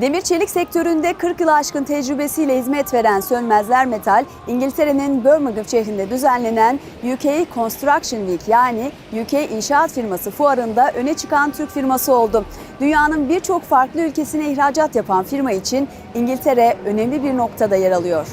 Demir çelik sektöründe 40 yılı aşkın tecrübesiyle hizmet veren Sönmezler Metal, İngiltere'nin Birmingham şehrinde düzenlenen UK Construction Week yani UK İnşaat Firması fuarında öne çıkan Türk firması oldu. Dünyanın birçok farklı ülkesine ihracat yapan firma için İngiltere önemli bir noktada yer alıyor.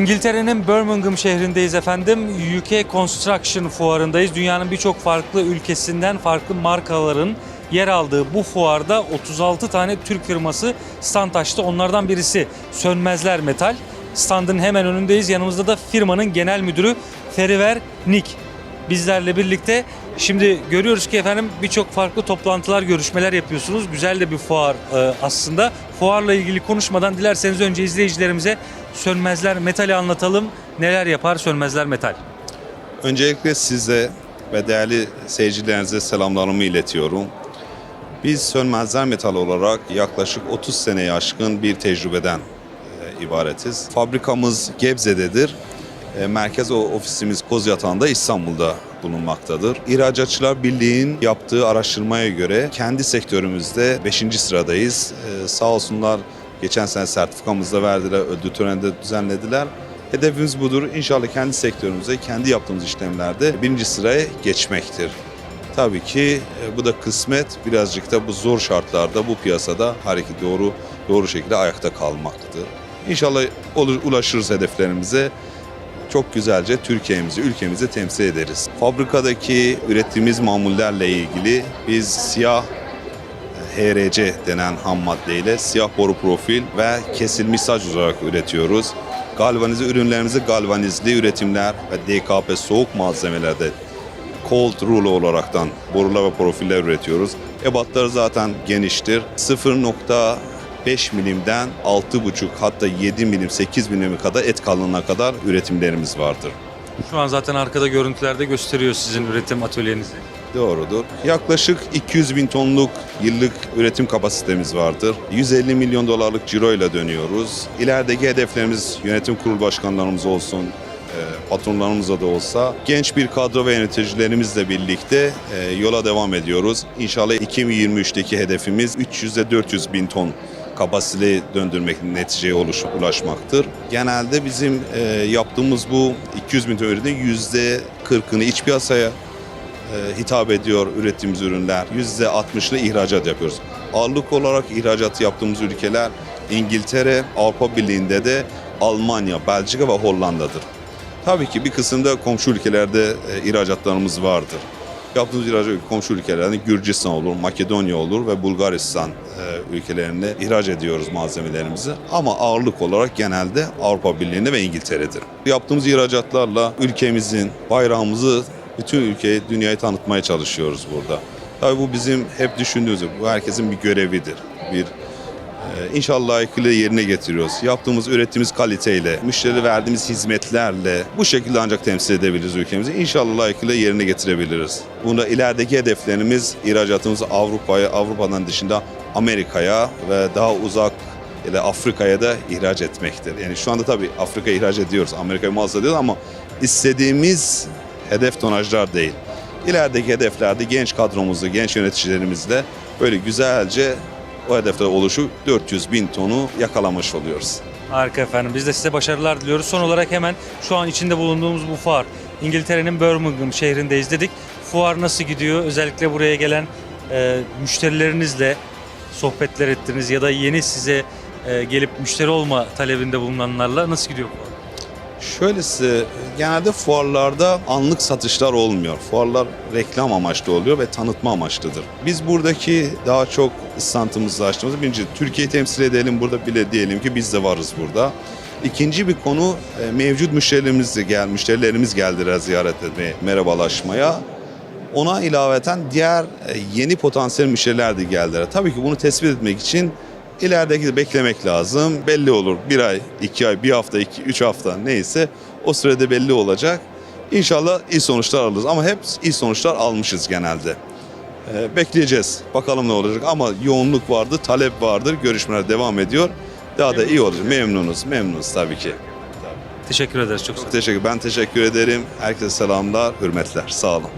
İngiltere'nin Birmingham şehrindeyiz efendim. UK Construction fuarındayız. Dünyanın birçok farklı ülkesinden farklı markaların yer aldığı bu fuarda 36 tane Türk firması stand açtı. Onlardan birisi Sönmezler Metal. Standın hemen önündeyiz. Yanımızda da firmanın genel müdürü Feriver Nik bizlerle birlikte. Şimdi görüyoruz ki efendim birçok farklı toplantılar, görüşmeler yapıyorsunuz. Güzel de bir fuar e, aslında. Fuarla ilgili konuşmadan dilerseniz önce izleyicilerimize Sönmezler Metal'i anlatalım. Neler yapar Sönmezler Metal? Öncelikle size ve değerli seyircilerinize selamlarımı iletiyorum. Biz Sönmezler Metal olarak yaklaşık 30 seneye aşkın bir tecrübeden e, ibaretiz. Fabrikamız Gebze'dedir. E, merkez ofisimiz Kozyatağı'nda İstanbul'da bulunmaktadır. İhracatçılar Birliği'nin yaptığı araştırmaya göre kendi sektörümüzde 5. sıradayız. E, sağ olsunlar geçen sene sertifikamızı da verdiler, ödül töreni de düzenlediler. Hedefimiz budur. İnşallah kendi sektörümüzde, kendi yaptığımız işlemlerde birinci sıraya geçmektir. Tabii ki e, bu da kısmet birazcık da bu zor şartlarda bu piyasada hareket doğru doğru şekilde ayakta kalmaktadır. İnşallah ulaşırız hedeflerimize. Çok güzelce Türkiye'mizi, ülkemizi temsil ederiz. Fabrikadaki ürettiğimiz mamullerle ilgili biz siyah HRC denen ham maddeyle siyah boru profil ve kesilmiş saç olarak üretiyoruz. Galvanize ürünlerimizi galvanizli üretimler ve DKP soğuk malzemelerde cold rulo olaraktan borular ve profiller üretiyoruz. Ebatları zaten geniştir. 0.5 milimden 6.5 hatta 7 milim 8 milime kadar et kalınlığına kadar üretimlerimiz vardır. Şu an zaten arkada görüntülerde gösteriyor sizin üretim atölyenizi. Doğrudur. Yaklaşık 200 bin tonluk yıllık üretim kapasitemiz vardır. 150 milyon dolarlık ciroyla dönüyoruz. İlerideki hedeflerimiz yönetim kurulu başkanlarımız olsun, e, patronlarımızla da olsa genç bir kadro ve yöneticilerimizle birlikte e, yola devam ediyoruz. İnşallah 2023'teki hedefimiz 300'e 400 bin ton kapasiteli döndürmek neticeye ulaşmaktır. Genelde bizim e, yaptığımız bu 200 bin ton ürünün %40'ını iç piyasaya e, hitap ediyor ürettiğimiz ürünler. %60'ını ihracat yapıyoruz. Ağırlık olarak ihracat yaptığımız ülkeler İngiltere, Avrupa Birliği'nde de Almanya, Belçika ve Hollanda'dır. Tabii ki bir kısımda komşu ülkelerde e, ihracatlarımız vardır. Yaptığımız ihracat komşu ülkelerde Gürcistan olur, Makedonya olur ve Bulgaristan e, ülkelerine ihraç ediyoruz malzemelerimizi. Ama ağırlık olarak genelde Avrupa Birliği'nde ve İngiltere'dir. Yaptığımız ihracatlarla ülkemizin, bayrağımızı bütün ülkeye, dünyayı tanıtmaya çalışıyoruz burada. Tabii bu bizim hep düşündüğümüz, bu herkesin bir görevidir. Bir İnşallah layıkıyla yerine getiriyoruz. Yaptığımız, ürettiğimiz kaliteyle, müşteri verdiğimiz hizmetlerle bu şekilde ancak temsil edebiliriz ülkemizi. İnşallah layıkıyla yerine getirebiliriz. Bunda ilerideki hedeflerimiz ihracatımızı Avrupa'ya, Avrupa'dan dışında Amerika'ya ve daha uzak ile Afrika'ya da ihraç etmektir. Yani şu anda tabii Afrika'ya ihraç ediyoruz, Amerika'ya mal ediyoruz ama istediğimiz hedef tonajlar değil. İlerideki hedeflerde genç kadromuzla, genç yöneticilerimizle böyle güzelce o hedefte oluşu 400 bin tonu yakalamış oluyoruz. Harika efendim. Biz de size başarılar diliyoruz. Son olarak hemen şu an içinde bulunduğumuz bu fuar. İngiltere'nin Birmingham şehrindeyiz dedik. Fuar nasıl gidiyor? Özellikle buraya gelen e, müşterilerinizle sohbetler ettiniz ya da yeni size e, gelip müşteri olma talebinde bulunanlarla nasıl gidiyor fuar? Şöyle size genelde fuarlarda anlık satışlar olmuyor. Fuarlar reklam amaçlı oluyor ve tanıtma amaçlıdır. Biz buradaki daha çok standımızı açtığımız birinci Türkiye'yi temsil edelim burada bile diyelim ki biz de varız burada. İkinci bir konu e, mevcut müşterilerimiz de gel, müşterilerimiz geldiler ziyaret etmeye, merhabalaşmaya. Ona ilaveten diğer e, yeni potansiyel müşteriler de geldiler. Tabii ki bunu tespit etmek için ilerideki de beklemek lazım. Belli olur. Bir ay, iki ay, bir hafta, iki, üç hafta neyse o sürede belli olacak. İnşallah iyi sonuçlar alırız ama hep iyi sonuçlar almışız genelde. E, bekleyeceğiz. Bakalım ne olacak ama yoğunluk vardır, talep vardır. Görüşmeler devam ediyor. Daha da iyi olacak. Memnunuz, memnunuz tabii ki. Teşekkür ederiz çok sağ olun. Teşekkür. Ben teşekkür ederim. Herkese selamlar, hürmetler. Sağ olun.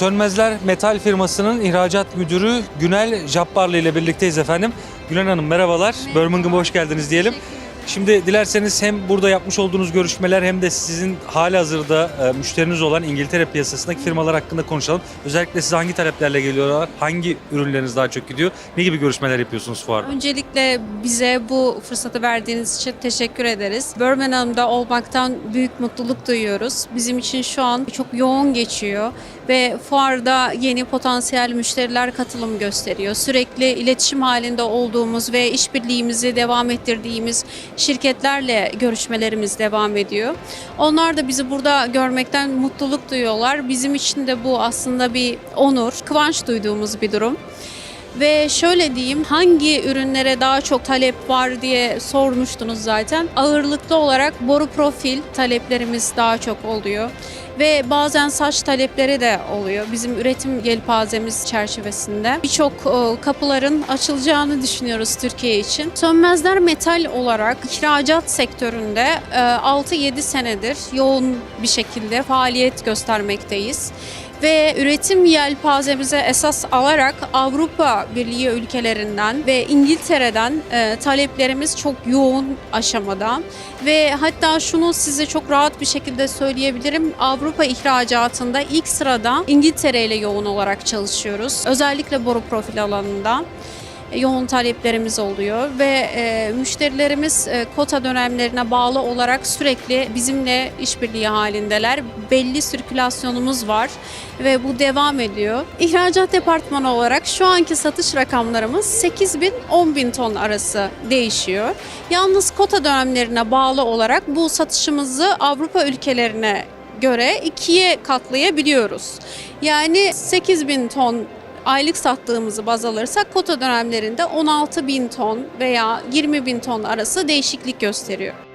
Sönmezler Metal firmasının ihracat müdürü Günel Jabbarlı ile birlikteyiz efendim. Gülen Hanım merhabalar. Birmingham'a hoş geldiniz diyelim. Şimdi dilerseniz hem burada yapmış olduğunuz görüşmeler hem de sizin hali hazırda e, müşteriniz olan İngiltere piyasasındaki firmalar hakkında konuşalım. Özellikle size hangi taleplerle geliyorlar? Hangi ürünleriniz daha çok gidiyor? Ne gibi görüşmeler yapıyorsunuz fuarda? Öncelikle bize bu fırsatı verdiğiniz için teşekkür ederiz. Birmingham'da olmaktan büyük mutluluk duyuyoruz. Bizim için şu an çok yoğun geçiyor ve fuarda yeni potansiyel müşteriler katılım gösteriyor. Sürekli iletişim halinde olduğumuz ve işbirliğimizi devam ettirdiğimiz şirketlerle görüşmelerimiz devam ediyor. Onlar da bizi burada görmekten mutluluk duyuyorlar. Bizim için de bu aslında bir onur, kıvanç duyduğumuz bir durum. Ve şöyle diyeyim hangi ürünlere daha çok talep var diye sormuştunuz zaten. Ağırlıklı olarak boru profil taleplerimiz daha çok oluyor. Ve bazen saç talepleri de oluyor bizim üretim yelpazemiz çerçevesinde. Birçok e, kapıların açılacağını düşünüyoruz Türkiye için. Sönmezler metal olarak ihracat sektöründe e, 6-7 senedir yoğun bir şekilde faaliyet göstermekteyiz ve üretim yelpazemize esas alarak Avrupa Birliği ülkelerinden ve İngiltere'den e, taleplerimiz çok yoğun aşamada. Ve hatta şunu size çok rahat bir şekilde söyleyebilirim. Avrupa ihracatında ilk sırada İngiltere ile yoğun olarak çalışıyoruz. Özellikle boru profil alanında yoğun taleplerimiz oluyor ve e, müşterilerimiz e, kota dönemlerine bağlı olarak sürekli bizimle işbirliği halindeler. Belli sirkülasyonumuz var ve bu devam ediyor. İhracat departmanı olarak şu anki satış rakamlarımız 8 bin 10 bin ton arası değişiyor. Yalnız kota dönemlerine bağlı olarak bu satışımızı Avrupa ülkelerine göre ikiye katlayabiliyoruz. Yani 8 bin ton aylık sattığımızı baz alırsak kota dönemlerinde 16 bin ton veya 20 bin ton arası değişiklik gösteriyor.